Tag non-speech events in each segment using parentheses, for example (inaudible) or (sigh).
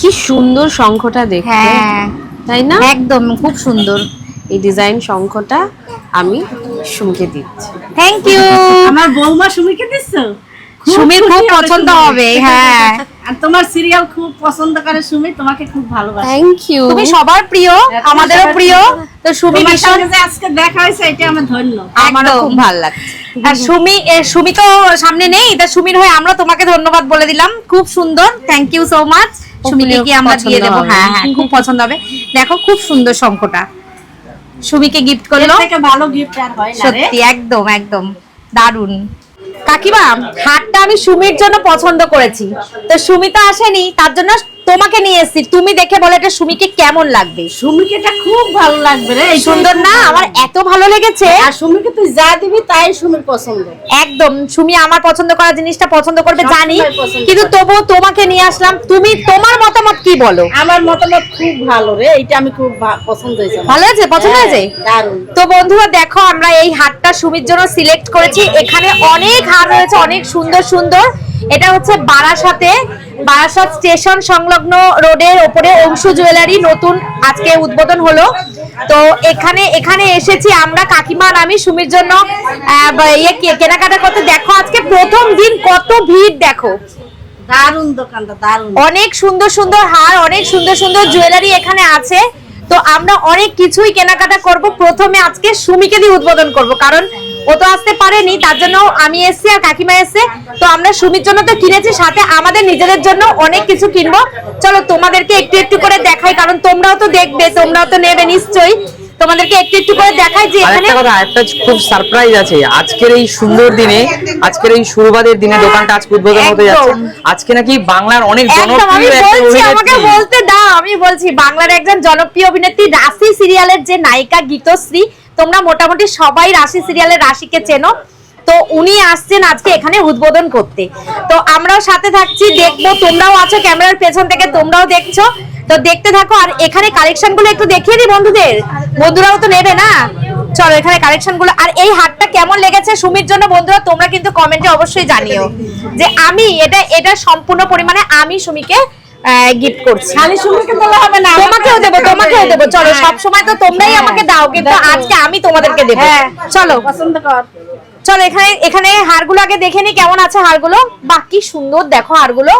কি সুন্দর শঙ্খটা দেখতে। হ্যাঁ। তাই না? একদম খুব সুন্দর। এই ডিজাইন শঙ্খটা আমি সুমকে দিচ্ছি। থ্যাংক ইউ আমার বৌমা সুমিকে দিচ্ছ সুমির খুব হবে পছন্দ হবে হ্যাঁ। (laughs) আর তোমার সিরিয়াল খুব পছন্দ করে সুমি তোমাকে খুব ভালোবাসে। থ্যাংক ইউ তুমি সবার প্রিয় আমাদেরও প্রিয়। তো সুমি ভীষণ যে আজকে দেখা হয়েছে এটা আমার ধন্য। আমারও খুব ভালো লাগছে। আর সুমি সুমি তো সামনে নেই তা সুমির হয়ে আমরা তোমাকে ধন্যবাদ বলে দিলাম। খুব সুন্দর। থ্যাংক ইউ সো মাচ সুমিকে কি আমরা দিয়ে দেবো? হ্যাঁ হ্যাঁ খুব পছন্দ হবে। দেখো খুব সুন্দর শঙ্খটা। সুমিকে গিফট করল। ভালো গিফট আর হয় না সত্যি একদম একদম। দারুণ কাকিমা হারটা আমি সুমির জন্য পছন্দ করেছি। তো সুমি তো আসেনি তার জন্য তোমাকে নিয়ে এসেছি। তুমি দেখে বলো এটা সুমিকে কেমন লাগবে? সুমিকে এটা খুব ভালো লাগবে রে এই সুন্দর না? আমার এত ভালো লেগেছে। আর সুমিকে তুই যা দিবি তাই সুমির পছন্দ। একদম সুমি আমার পছন্দ করা জিনিসটা পছন্দ করবে জানি। কিন্তু তবুও তোমাকে নিয়ে আসলাম। তুমি তোমার মতামত কি বলো? আমার মতামত খুব ভালো রে এটা আমি খুব পছন্দ হয়েছে ভালো আছে পছন্দ হ্যাঁ, হয়েছে দারুণ। তো বন্ধুরা দেখো আমরা এই হারটা সুমির জন্য সিলেক্ট করেছি। এখানে অনেক হার রয়েছে অনেক সুন্দর সুন্দর। এটা হচ্ছে বারাসাতে বারাসাত স্টেশন সংলগ্ন রোডের ওপরে অংশু জুয়েলারি নতুন আজকে উদ্বোধন হলো। তো এখানে এখানে এসেছি আমরা কাকিমা আমি সুমির জন্য। ইয়ে কেনাকাটা করতে দেখো আজকে প্রথম দিন কত ভিড় দেখো। দারুণ দোকানটা দারুণ। অনেক সুন্দর সুন্দর হার অনেক সুন্দর সুন্দর জুয়েলারি এখানে আছে। তো আমরা অনেক কিছুই কেনাকাটা করব। প্রথমে আজকে সুমিকে দিয়ে উদ্বোধন করব কারণ ও তো আসতে পারেনি তার জন্য আমি এসেছি আর কাকিমা এসেছে। তো আমরা সুমির জন্য তো কিনেছি সাথে আমাদের নিজেদের জন্য অনেক কিছু কিনবো। চলো তোমাদেরকে একটু একটু করে দেখাই কারণ তোমরাও তো দেখবে তোমরাও তো নেবে নিশ্চয়ই। তোমাদেরকে একটু একটু করে দেখাই যে এখানে একটা কথা একটা খুব সারপ্রাইজ আছে। আজকের এই সুন্দর দিনে আজকের এই শুরুবাদের দিনে দোকানটা আজকে উদ্বোধন হতে যাচ্ছে। আজকে নাকি বাংলার অনেক জনপ্রিয় একটা আমাকে বলতে দাও আমি বলছি বাংলার একজন জনপ্রিয় অভিনেত্রী রাশি সিরিয়ালের যে নায়িকা গীতশ্রী তোমরা মোটামুটি সবাই রাশি সিরিয়ালের রাশিকে চেনো। তো উনি আসছেন আজকে এখানে উদ্বোধন করতে। তো আমরাও সাথে থাকছি, দেখব, তোমরাও আছো ক্যামেরার পেছন থেকে, তোমরাও দেখছ। তো দেখতে থাকো, আর এখানে কালেকশনগুলো একটু দেখিয়ে দিই বন্ধুদের। বন্ধুরাও তো নেবে না? চলো এখানে কালেকশনগুলো। আর এই হাটটা কেমন লেগেছে সুমির জন্য বন্ধুরা, তোমরা কিন্তু কমেন্টে অবশ্যই জানিও। যে আমি, এটা এটা সম্পূর্ণ পরিমাণে আমি সুমিকে গিফট করছি। খালি সুমিকে বলা হবে না তোমাকেও দেবো তোমাকেও দেবো। চলো হ্যাঁ। সব সময় তো তোমরাই হ্যাঁ। আমাকে দাও কিন্তু আজকে আমি তোমাদেরকে দেবো। হ্যাঁ। চলো। পছন্দ কর। চলো এখানে এখানে হারগুলো আগে দেখে নি কেমন আছে হারগুলো? বাহ কি সুন্দর দেখো হারগুলো।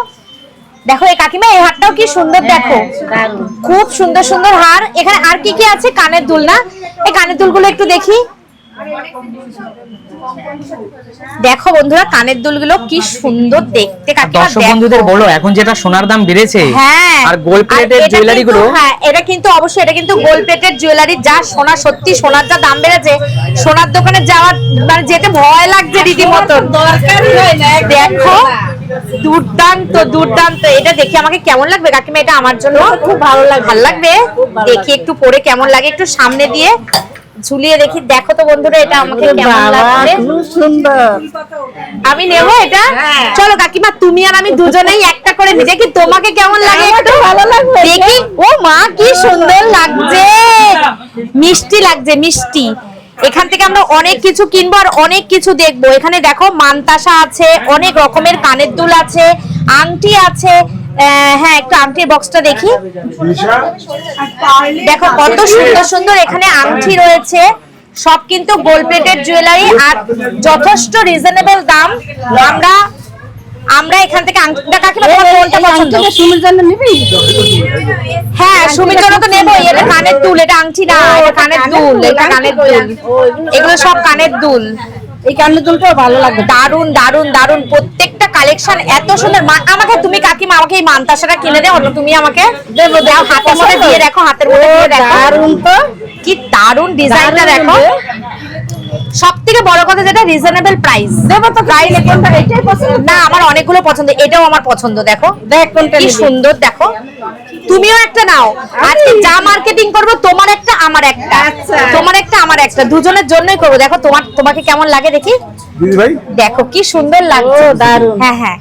দেখো এই কাকিমা এই হারটাও কি সুন্দর দেখো। খুব সুন্দর সুন্দর হার। এখানে আর কি কি আছে? কানের দুল না এই কানের দুলগুলো একটু দেখি। দেখো বন্ধুরা কানের দুলগুলো কি সুন্দর দেখতে দর্শক বন্ধুদের বলো এখন যেটা সোনার দাম বেড়েছে হ্যাঁ আর গোল্ড প্লেটের এটা জুয়েলারি গুলো কিন্তু- হ্যাঁ এটা কিন্তু অবশ্যই এটা কিন্তু গোল্ড প্লেটের জুয়েলারি যা সোনা সত্যি সোনার যা দাম বেড়েছে সোনার দোকানে যাওয়ার মানে যেতে ভয় লাগছে রীতিমতো দরকারই হয় না দেখো। দুর্দান্ত দুর্দান্ত এটা দেখে আমাকে কেমন লাগবে কাকিমা এটা আমার জন্য খুব ভালো লাগবে। ভালো লাগবে দেখি একটু পরে কেমন লাগে একটু সামনে দিয়ে ঝুলিয়ে দেখি। দেখো তো বন্ধুরা এটা আমাকে কেমন সুন্দর। আমি নেব এটা? হ্যাঁ। চলো কাকিমা তুমি আর আমি দুজনেই একটা করে নিই দেখি তোমাকে কেমন লাগে একটু। ভালো লাগবে। দেখি। ও মা কি সুন্দর লাগছে। মিষ্টি লাগছে মিষ্টি। এখান থেকে আমরা অনেক কিছু কিনবো আর অনেক কিছু দেখব। এখানে দেখো মানতাসা আছে অনেক রকমের কানের দুল আছে আংটি আছে হ্যাঁ একটু আংটির বক্সটা দেখি। দেখো কত সুন্দর সুন্দর এখানে আংটি রয়েছে। সব কিন্তু গোল্ড প্লেটেড জুয়েলারি আর যথেষ্ট রিজনেবল দাম। আমরা আমরা এখান থেকে আংটিটা কাকিমা তোমার কোনটা পছন্দ? আংটিটা সুমির জন্য নিবি? হ্যাঁ সুমির জন্য তো নেবোই এটা কানের দুল এটা আংটি না এটা কানের দুল এটা কানের দুল। এগুলো সব কানের দুল। এই কানের দুলটাও ভালো লাগবে। দারুণ দারুণ দারুণ প্রত্যেকটা কালেকশন এত সুন্দর। আমাকে তুমি কাকিমা আমাকে এই মানতাসাটা কিনে দেও তুমি আমাকে দেবো দাও হাতের মধ্যে দিয়ে দেখো হাতের মধ্যে দিয়ে দেখো। দারুণ তো। কি দারুণ ডিজাইনটা দেখো। সবথেকে সব থেকে বড় কথা যেটা রিজনেবল প্রাইস দেবো তো প্রাইস কোনটা এটাই পছন্দ? না আমার অনেকগুলো পছন্দ এটাও আমার পছন্দ দেখো। দেখ কোনটা কি সুন্দর দেখো। তুমিও একটা নাও। আজকে যা মার্কেটিং করব তোমার একটা আমার একটা। আচ্ছা। তোমার একটা আমার একটা। দুজনের জন্যই করব। দেখো তোমার তোমাকে কেমন লাগে দেখি? ভাই? দেখো কি সুন্দর লাগছে। দারুণ দারুণ। হ্যাঁ হ্যাঁ।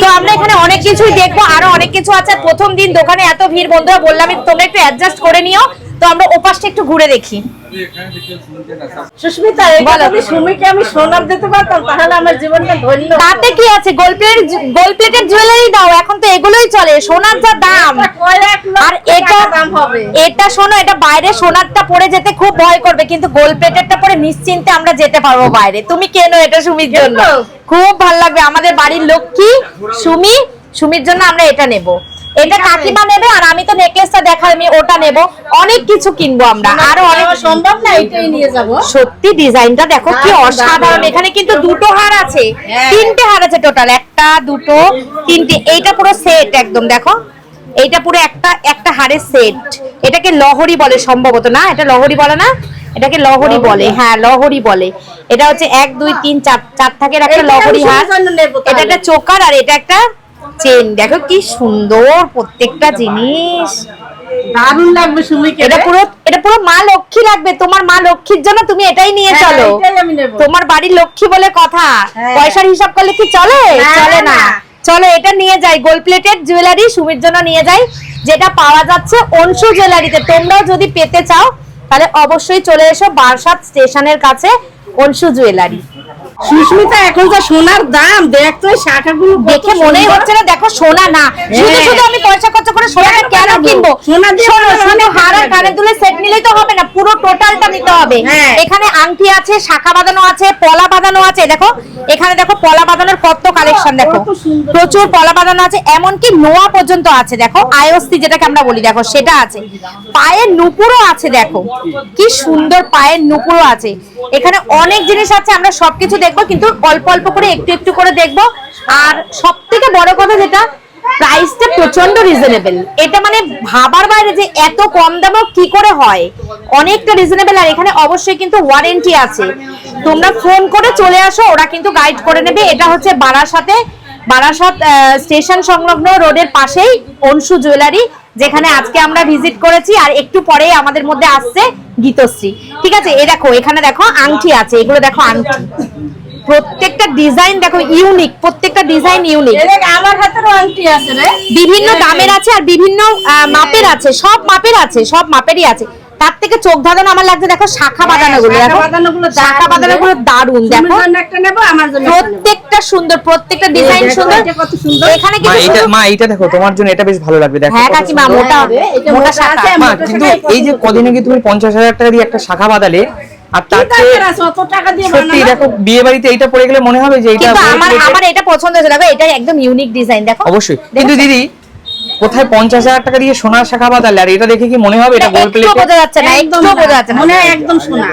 তো আমরা এখানে অনেক কিছুই দেখব। আরও অনেক কিছু আছে। প্রথম দিন দোকানে এত ভিড় বন্ধুরা বললাম তোমরা একটু অ্যাডজাস্ট করে নিও। তো আমরা ওপাশটা একটু ঘুরে দেখি। সুস্মিতা সুমিকে আমি সোনার দিতে পারতাম তাহলে আমার জীবনটা ধন্য তাতে কি আছে? গোল্ড গোল্ড প্লেটের জুয়েলারি দাও এখন তো এগুলোই চলে। সোনার যা দাম। আর এটা দাম হবে। এটা শোনো এটা বাইরে সোনারটা পরে যেতে খুব ভয় করবে কিন্তু গোল্ড প্লেটেরটা পরে নিশ্চিন্তে আমরা যেতে পারব বাইরে। তুমি কেন এটা সুমির জন্য? খুব ভালো লাগবে। আমাদের বাড়ির লক্ষ্মী সুমি সুমির জন্য আমরা এটা নেব। এটা কাকিমা নেবে আর আমি তো নেকলেসটা দেখা আমি ওটা নেব। অনেক কিছু কিনবো আমরা। আরও অনেক সম্ভব না এটাই নিয়ে যাব। সত্যি ডিজাইনটা দেখো কি অসাধারণ। এখানে কিন্তু দুটো হার আছে। হ্যাঁ। তিনটে হার আছে টোটাল একটা দুটো তিনটে। এইটা পুরো সেট একদম দেখো। এইটা পুরো একটা একটা হারের সেট এটাকে লহরি বলে সম্ভবত না? এটা লহরি বলে না? এটাকে লহরি বলে। হ্যাঁ লহরি বলে। এটা হচ্ছে এক দুই তিন চার চার থাকের একটা লহরি হার। এটা একটা চোকার আর এটা একটা চেন। দেখো কি সুন্দর প্রত্যেকটা জিনিস। দারুণ লাগবে সুমিকে এটা পুরো এটা পুরো মা লক্ষ্মী লাগবে তোমার মা লক্ষ্মীর জন্য তুমি এটাই নিয়ে হ্যাঁ, চলো। তোমার বাড়ির লক্ষ্মী বলে কথা। হ্যাঁ। পয়সার হিসাব করলে কি চলে? চলে না। না। চলো এটা নিয়ে যাই। গোল্ড প্লেটেড জুয়েলারি সুমির জন্য নিয়ে যাই। যেটা পাওয়া যাচ্ছে অংশু জুয়েলারিতে তোমরাও যদি পেতে চাও তাহলে অবশ্যই চলে এসো বারসাত স্টেশনের কাছে অংশু জুয়েলারি সুস্মিতা এখন যা সোনার দাম দেখ তো শাখাগুলো দেখে মনেই হচ্ছে না দেখো সোনা না। শুধু হ্যাঁ। শুধু আমি পয়সা খরচ করে সোনা কেন কেন কিনবো? সোনা দিয়ে বানালে হার কানের দুলের সেট নিলেই তো হবে না পুরো টোটালটা নিতে হবে। হ্যাঁ। এখানে আংটি আছে শাখা বাঁধানো আছে পলা বাঁধানো আছে দেখো। এখানে দেখো পলা বাঁধানোর কত কালেকশন দেখো। প্রচুর পলা বাঁধানো আছে এমনকি নোয়া পর্যন্ত আছে দেখো। আয়স্তি যেটাকে আমরা বলি দেখো সেটা আছে। পায়ের নুপুরও আছে দেখো। কি সুন্দর পায়ের নুপুরও আছে। এখানে অনেক জিনিস আছে আমরা সবকিছু দেখব, কিন্তু অল্প অল্প করে একটু একটু করে দেখব। আর সব থেকে বড় কথা যেটা প্রাইসটা প্রচণ্ড রিজনেবল এটা মানে ভাবার বাইরে যে এত কম দামেও কি করে হয়, অনেকটা রিজনেবল আর এখানে অবশ্যই কিন্তু ওয়ারেন্টি আছে। তোমরা ফোন করে চলে আসো, ওরা কিন্তু গাইড করে নেবে। এটা হচ্ছে বারাসাতে, বারাসাত স্টেশন সংলগ্ন রোডের পাশেই অংশু জুয়েলারি যেখানে আজকে আমরা ভিজিট করেছি আর একটু পরে আমাদের মধ্যে আসছে গীতশ্রী। ঠিক আছে? এ দেখো এখানে দেখো আংটি আছে এগুলো দেখো আংটি। প্রত্যেকটা ডিজাইন দেখো ইউনিক প্রত্যেকটা ডিজাইন ইউনিক আমার হাতেরও আংটি আছে রে। বিভিন্ন দামের আছে আর বিভিন্ন মাপের আছে সব মাপের আছে সব মাপেরই আছে। তার থেকে চোখ ধাঁধানো আমার লাগছে দেখো শাখা বাঁধানো গুলো শাখা বাঁধানো গুলো সুমির দেখো। একটা নেব আমার জন্য একটা নেব। প্রত্যেকটা সুন্দর প্রত্যেকটা ডিজাইন সুন্দর। এটা কত সুন্দর। এখানে কিন্তু এটা মা এটা দেখো তোমার জন্য এটা বেশ ভালো লাগবে দেখো হ্যাঁ কাকিমা মোটা রে, মোটা মোটা শাখা। মা কিন্তু এই যে কদিন আগে তুমি পঞ্চাশ হাজার টাকা দিয়ে একটা শাখা বাঁধালে আর টাকা দিয়ে সত্যি দেখো বিয়ে বাড়িতে এইটা পরে গেলে মনে হবে যে এটা আমার আমার এটা পছন্দ হয়েছে। দেখো এটা একদম ইউনিক ডিজাইন দেখো। অবশ্যই। কিন্তু দিদি কোথায় পঞ্চাশ হাজার টাকা দিয়ে সোনার শাখা বাঁধালে? আর এটা দেখে কি মনে হবে? এটা এটা গোল্ড প্লেটে বোঝা যাচ্ছে না একদম বোঝা যাচ্ছে মনে হয় একদম সোনা।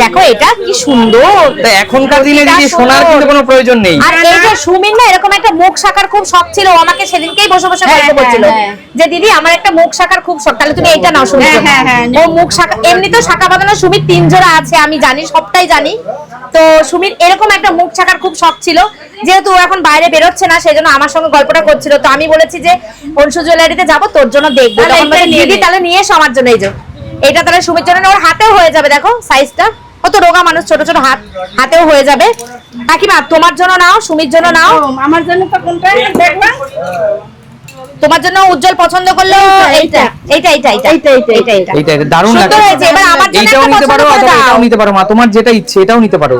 দেখো এটা কি সুন্দর। এখনকার দিনে এটা সোনার কিন্তু কোনো প্রয়োজন নেই। আর এই যে সুমির না এরকম একটা মুখ শাখার খুব শখ ছিল আমাকে সেদিনকেই বসে বসে হ্যাঁ, গল্প করছিল হ্যাঁ, হ্যাঁ। যে দিদি আমার একটা মুখ শাখার খুব শখ তাহলে তুমি এইটা নাও হ্যাঁ, হ্যাঁ, হ্যাঁ, ও মুখ শাখা এমনিতেও শাখা বাঁধানো সুমির তিন জোড়া আছে আমি জানি সবটাই জানি। তো সুমির এরকম একটা মুখ শাখার খুব শখ ছিল যেহেতু ও এখন বাইরে বেরোচ্ছে না সেই জন্য আমার সঙ্গে গল্পটা করছিল। তো আমি বলেছি যে অংশু জুয়েলারিতে যাব তোর জন্য দেখব। দিদি তাহলে নিয়ে এসো আমার জন্য এই যে। এটা তাহলে সুমির জন্য ওর হাতেও হয়ে যাবে দেখো সাইজটা কত রোগা মানুষ ছোট ছোট হাত হাতেও হয়ে যাবে। কাকিমা তোমার জন্য নাও সুমির জন্য নাও। আমার জন্য তো কোনটা দেখলাম তোমার জন্য উজ্জ্বল পছন্দ করল এইটা এইটা। এইটা এইটা এইটা, এইটা, এইটা এইটা এইটা। দারুণ লাগে। এবার আমার জন্য নিতে পারো পছন্দ করে অথবা দাও। এটাও নিতে পারো মা। তোমার যেটা ইচ্ছে এটাও নিতে পারো।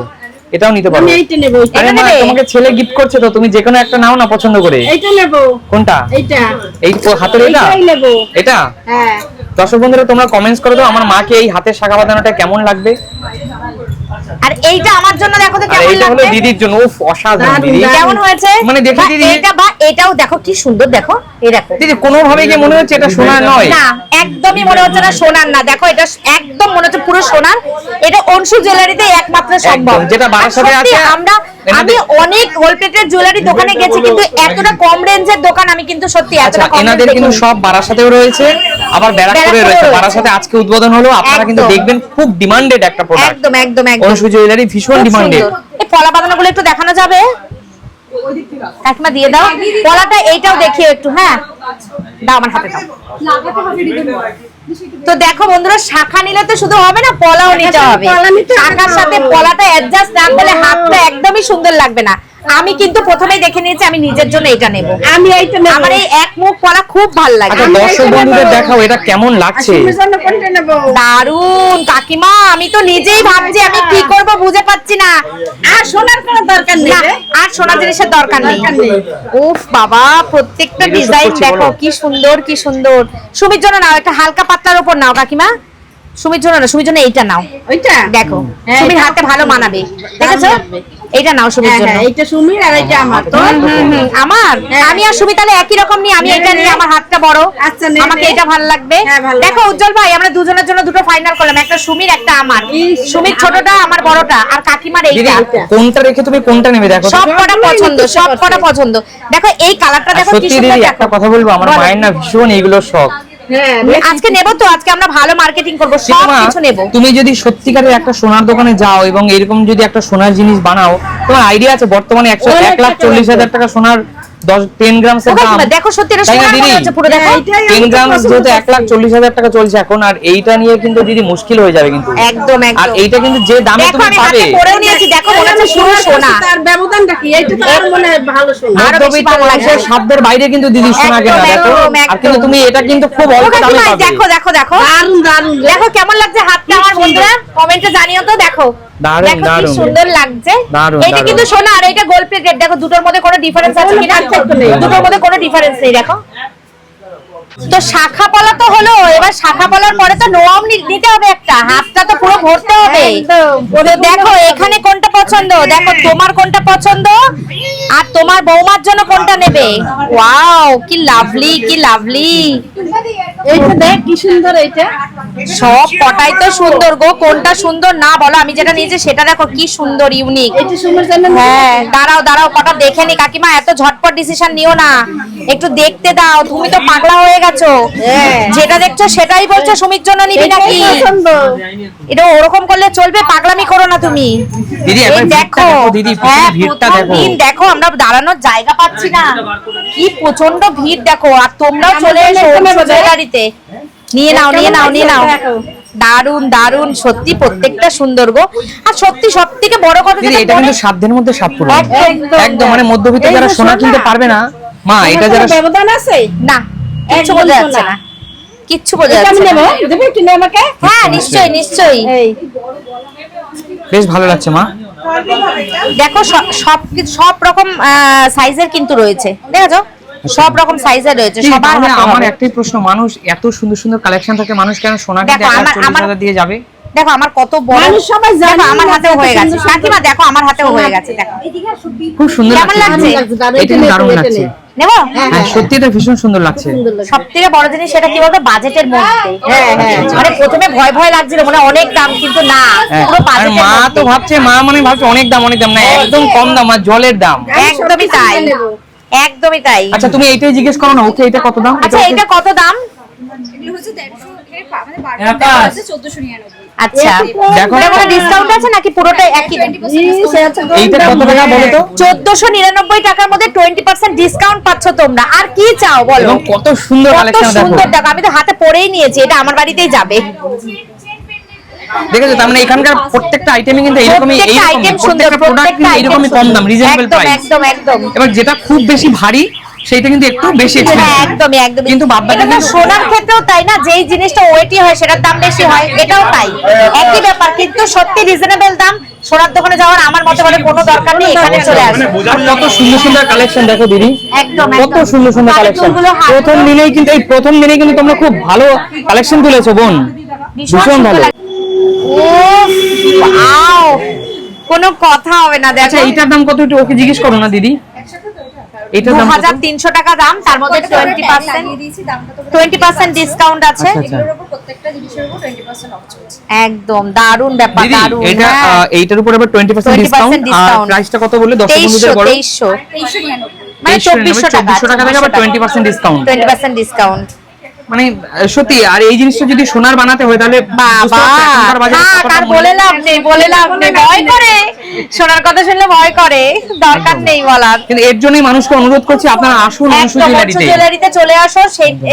এটাও নিতে পারো। এইটা নেব। আরে মা? তোমাকে ছেলে গিফট করছে তো তুমি যে কোনো একটা নাও না পছন্দ করে। এইটা নেব। কোনটা? এইটা। এই তো হাতের এটা নেব। এটা? হ্যাঁ। দর্শক বন্ধুরা তোমরা কমেন্টস করে দাও আমার মাকে এই হাতের শাখা বাঁধানোটা কেমন লাগবে? আর এইটা আমার জন্য দেখো তো কেমন এইটা হলো দিদির জন্য উফ অসাধারণ দিদি। কেমন হয়েছে? মানে দেখি দিদি- এটা বা এটাও দেখো কি সুন্দর দেখো এই দেখো। দিদি কোনোভাবে কি মনে হচ্ছে এটা সোনার নয়। না একদমই মনে হচ্ছে না সোনার না। দেখো এটা একদম মনে হচ্ছে পুরো সোনার। এটা অংশু জুয়েলারিতে একমাত্র সম্ভব। যেটা বারাসাতে আছে, আমরা আমি অনেক গোলপ্লেটের জুয়েলারি দোকানে গেছি কিন্তু এতটা কম রেঞ্জের দোকান আমি কিন্তু সত্যি আচ্ছা এতটা কম এনাদের কিন্তু সব বারাসাতেও রয়েছে। আবার ব্যারাকপুরে রয়েছে। বারাসাতে আজকে উদ্বোধন হলো। আপনারা কিন্তু দেখবেন খুব ডিমান্ডেড একটা প্রোডাক্ট একদম একদম একদম। অনুসু জুয়েলারি ভীষণ ডিমান্ডেড এই পলা বাঁধানো গুলো একটু দেখানো যাবে? দিয়ে দাও। পলাটা এইটাও দেখিও একটু হ্যাঁ? দাও আমার হাতে দাও। তো দেখো বন্ধুরা শাখা নিলে তো শুধু হবে না পলাও নিতে হবে। পলা নিতে হবে। শাখার সাথে পলাটা অ্যাডজাস্ট না করলে হাতটা একদমই সুন্দর লাগবে না। আমি কিন্তু প্রথমেই দেখে নিয়েছি আমি নিজের জন্য এটা নেব। আমি এইটা নেব। আমার এই এক মুখ পরা খুব ভালো লাগে। আচ্ছা দর্শক বন্ধুদের দেখাও এটা কেমন লাগছে? দারুণ কাকিমা আমি তো নিজেই ভাবছি আমি কি করব বুঝে পাচ্ছি না। আর সোনার কোনো দরকার নেই আর সোনা জিনিসের দরকার নেই। উফ বাবা প্রত্যেকটা ডিজাইন দেখো কি সুন্দর কি সুন্দর। সুমির জন্য নাও একটা হালকা পাতলার উপর নাও কাকিমা। সুমির জন্য না সুমির জন্য এইটা নাও। ওইটা? দেখো হ্যাঁ, সুমির হাতে ভালো মানাবে। দেখেছ? এইটা নাও সুমির হ্যাঁ জন্য। হ্যাঁ এইটা সুমির আর এইটা আমার। তো। আমার? হ্যাঁ। আমি আর সুমি তাহলে একই রকম নিই আমি এটা নে। নিই আমার হাতটা বড়। আচ্ছা, আমাকে এটা ভালো লাগবে। হ্যাঁ, দেখো উজ্জ্বল ভাই আমরা দুজনের জন্য দুটো ফাইনাল করলাম। একটা সুমির একটা আমার। সুমির ছোটটা আমার বড়টা আর কাকিমার এইটা। কোনটা রেখে তুমি কোনটা নেবে দেখো সব কটা পছন্দ সব কটা পছন্দ। দেখো এই কালারটা দেখো কি সুন্দর একটা কথা বলব আমার। মায়ের না ভীষণ এইগুলো শখ। হ্যাঁ আজকে নেব তো আজকে আমরা ভালো মার্কেটিং করব সব কিছু নেব তুমি যদি সত্যিকারের একটা সোনার দোকানে যাও এবং এরকম যদি একটা সোনার জিনিস বানাও তোমার আইডিয়া আছে বর্তমানে একশো এক লাখ টাকা চল্লিশ লাগবে। হাজার টাকা সোনার দশ টেন গ্রাম ও দাম। কাকিমা, দেখো সত্যি এটা সোনার মনে হচ্ছে পুরো দেখো। হ্যাঁ, এইটাই আমি টেন তো গ্রাম যেহেতু এক লাখ চল্লিশ হাজার টাকা চলছে এখন আর এইটা নিয়ে কিন্তু দিদি মুশকিল হয়ে যাবে কিন্তু। একদম আর এইটা কিন্তু যে দামে তুমি পাবে। পরেও নিয়েছি দেখো মনে হচ্ছে পুরো সোনা তার ব্যবধানটা কি? এইটা তো আর মনে হয় ভালো সোনা আরও বেশি মধ্যবিত্ত ভালো সাধ্যের বাইরে কিন্তু দিদি সোনা কেনা দেখো। আর কিন্তু তুমি এটা কিন্তু খুব অল্প দামে পাবে। দেখো দেখো দেখো। দারুণ দারুণ দেখো কেমন লাগছে হাতটা আমার বন্ধুরা? কমেন্টে জানিও তো দেখো। সুন্দর লাগছে। এটা কিন্তু সোনা আর এটা গোল্ড প্লেটেড দেখো দুটোর মধ্যে কোনো ডিফারেন্স আছে কিনা? দুটোর মধ্যে কোনো ডিফারেন্স নেই দেখো। তো শাখা পলা তো হলো এবার শাখা পলার পরে তো নোয়াম নিতে হবে একটা হাতটা তো পুরো ভরতে হবে। দেখো এখানে কোনটা পছন্দ? দেখো তোমার কোনটা পছন্দ? আর তোমার বৌমার জন্য কোনটা নেবে? ওয়াও কি লাভলি কি লাভলি। এইটা দেখ কি সুন্দর এইটা। সব কটাই তো সুন্দর গো কোনটা সুন্দর না বলো আমি যেটা নিয়েছি সেটা দেখো কি সুন্দর ইউনিক। হ্যাঁ দাঁড়াও দাঁড়াও কটা দেখে নি। কাকিমা এত ঝটপট ডিসিশন নিও না। একটু দেখতে দাও তুমি তো পাগলা হয়ে গেছো? হ্যাঁ। যেটা দেখছ সেটাই বলছো সুমির জন্য নিবি নাকি এটা ওরকম করলে চলবে পাগলামি করো না তুমি। দিদি দেখো হ্যাঁ ভিড়টা দেখো। দিন দেখো আমরা দাঁড়ানোর জায়গা পাচ্ছি না। কি প্রচণ্ড ভিড় দেখো আর তোমরাও চলে এসো জুয়েলারিতে নিয়ে নাও নিয়ে নাও নিয়ে নাও। দারুণ দারুণ সত্যি প্রত্যেকটা সুন্দর গো। আর সত্যি সব থেকে বড় কথা এটা কিন্তু সাধ্যের মধ্যে পূরণ একদম, মানে মধ্যবিত্ত যারা সোনা। কিনতে পারবে না মা এটা যারা ব্যবধান আছে? না। কিচ্ছু বোঝা যাচ্ছে না। কিচ্ছু বোঝা যাচ্ছে নেব? না দেবে কি আমাকে? হ্যাঁ নিশ্চয়ই নিশ্চয়ই। বেশ ভালো লাগছে মা। দেখো সব- সব রকম সাইজের কিন্তু রয়েছে। দেখেছ? সব রকম সাইজের রয়েছে সবার আমার একটাই প্রশ্ন মানুষ এত সুন্দর সুন্দর কালেকশন থাকে মানুষ কেন সোনা দেখো, দিয়ে যাবে? দেখো আমার কত বড় সবাই জানো আমার হাতেও হয়ে গেছে। কাকিমা দেখো আমার হাতেও হয়ে গেছে দেখো। হ্যাঁ, খুব সুন্দর লাগছে। এটা দারুণ লাগছে। সত্যি ভীষণ সুন্দর লাগছে। বড় জিনিস সেটা কি বলতো? বাজেটের হ্যাঁ, হ্যাঁ, হ্যাঁ। মানে প্রথমে ভয় ভয় লাগছিল মানে অনেক দাম কিন্তু না মা তো ভাবছে মা মানে ভাবছে অনেক দাম অনেক দাম না একদম কম দাম আর জলের দাম। একদমই তাই। একদমই তাই। আচ্ছা তুমি এইটাই জিজ্ঞেস করো না ওকে এটা কত দাম? আচ্ছা এটা কত দাম? আচ্ছা দেখো কোনো ডিসকাউন্ট আছে নাকি পুরোটাই একই ইস, এত কম এইটা কত টাকা বলো তো? চোদ্দশো নিরানব্বই টাকার মধ্যে টোয়েন্টি পার্সেন্ট ডিসকাউন্ট পাচ্ছ তোমরা। আর কি চাও বলো? কত সুন্দর কত কালেকশন দেখো। সুন্দর দেখো আমি তো হাতে পরেই নিয়েছি এটা আমার বাড়িতেই যাবে। দেখেছ তার মানে এখানকার প্রত্যেকটা আইটেমই কিন্তু এইরকমই প্রত্যেকটা এইরকমই আইটেম সুন্দর প্রত্যেকটা প্রোডাক্ট কিন্তু item কম দাম। রিজনেবল একদম একদম একদম। এবার যেটা খুব বেশি ভারী সেইটা কিন্তু একটু বেশি হ্যাঁ একদমই একদমই। কিন্তু বাদবাকি সোনার ক্ষেত্রেও তাই না? যেই জিনিসটা ওয়েটি হয় সেটার দাম বেশি হয় এটাও তাই। একই ব্যাপার কিন্তু সত্যি রিজনেবল দাম সোনার দোকানে যাওয়ার আমার মতে বলে কোনো দরকার নেই এখানে চলে আসে। আর কত সুন্দর সুন্দর কালেকশন দেখো দিদি। একদম কত সুন্দর সুন্দর কালেকশন প্রথম দিনেই কিন্তু এই প্রথম দিনেই কিন্তু তোমরা খুব ভালো কালেকশন তুলেছো বোন। ভীষণ ভালো। কোনো কথা হবে না আচ্ছা দেখো। এইটার দাম কত একটু ওকে জিজ্ঞেস করো না দিদি। হাজার তিনশো টাকা দাম তার মধ্যে টোয়েন্টি পার্সেন্ট লাগিয়ে দিয়েছি? দামটা তো টোয়েন্টি পার্সেন্ট ডিসকাউন্ট আছে। আচ্ছা, আচ্ছা। এগুলোর উপর প্রত্যেকটা জিনিসের উপর টোয়েন্টি পার্সেন্ট অফ চলছে। একদম দারুণ ব্যাপার দারুণ এটা হ্যাঁ। এইটার উপর আবার 20% 20% ডিসকাউন্ট আর প্রাইসটা কত বললে? 10 তেইশশো বন্ধুদের বলো। তেইশশো তেইশশো মানে 2300 চব্বিশশো টাকা 2400 টাকা থেকে আবার 20% ডিসকাউন্ট টোয়েন্টি পার্সেন্ট ডিসকাউন্ট মানে সত্যি আর এই জিনিসটা যদি সোনার বানাতে হয় তাহলে আর। বলে লাভ নেই বলে লাভ নেই ভয় করে। সোনার কথা শুনলে ভয় করে। দরকার নেই বলার। কিন্তু এর জন্যই মানুষকে অনুরোধ করছি আপনারা আসুন অংশু জুয়েলারিতে জুয়েলারিতে চলে আসো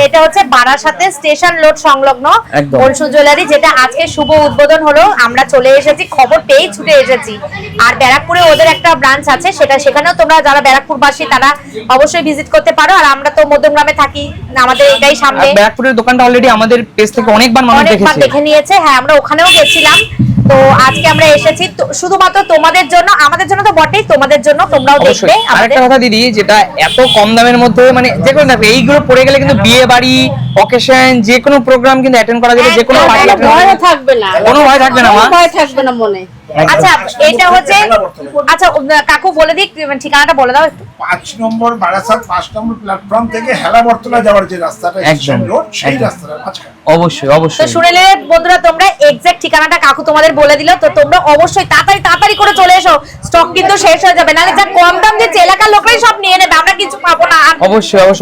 এটা হচ্ছে বারাসাতে স্টেশন রোড সংলগ্ন। অংশু জুয়েলারি যেটা আজকে শুভ উদ্বোধন হলো। আমরা চলে এসেছি খবর পেয়েই ছুটে এসেছি। আর ব্যারাকপুরে ওদের একটা ব্রাঞ্চ আছে সেটা সেখানেও তোমরা যারা ব্যারাকপুরবাসী তারা অবশ্যই ভিজিট করতে পারো। আর আমরা তো মধ্যমগ্রামে থাকি আমাদের এটাই সামনে। আর দোকানটা অলরেডি আমাদের পেজ থেকে অনেকবার মানুষ অনেকবার দেখেছে। দেখে নিয়েছে। হ্যাঁ আমরা ওখানেও গেছিলাম। তো আজকে আমরা এসেছি। শুধুমাত্র তোমাদের জন্য আমাদের জন্য তো বটেই তোমাদের জন্য তোমরাও দেখবে আরেকটা কথা দিদি যেটা এত কম দামের মধ্যে মানে যে কোনো দেখো এইগুলো পড়ে গেলে কিন্তু বিয়ে বাড়ি অকেশন যে কোনো প্রোগ্রাম কিন্তু অ্যাটেন্ড করা যাবে যে কোনো ভয় থাকবে না। কোনো ভয় থাকবে না কোনো ভয় থাকবে না মনে। আচ্ছা এটা হচ্ছে আচ্ছা কাকু বলে দিক ঠিকানাটা বলে দাও একটু। পাঁচ নম্বর বারাসাত পাঁচ নম্বর প্ল্যাটফর্ম থেকে হেলা বর্তলা যাওয়ার যে রাস্তাটা একদম, রোড সেই। রাস্তাটার মাঝখানে। অবশ্যই তো অবশ্যই। শুনেলে বন্ধুরা তোমরা এক্সাক্ট ঠিকানাটা কাকু তোমাদের বলে দিল তো তোমরা অবশ্যই তাড়াতাড়ি তাড়াতাড়ি করে চলে এসো। স্টক কিন্তু শেষ হয়ে যাবে নাহলে যা কম দাম দিচ্ছে এলাকার লোকরাই সব নিয়ে নেবে আমরা কিছু পাবো না। অবশ্যই অবশ্যই।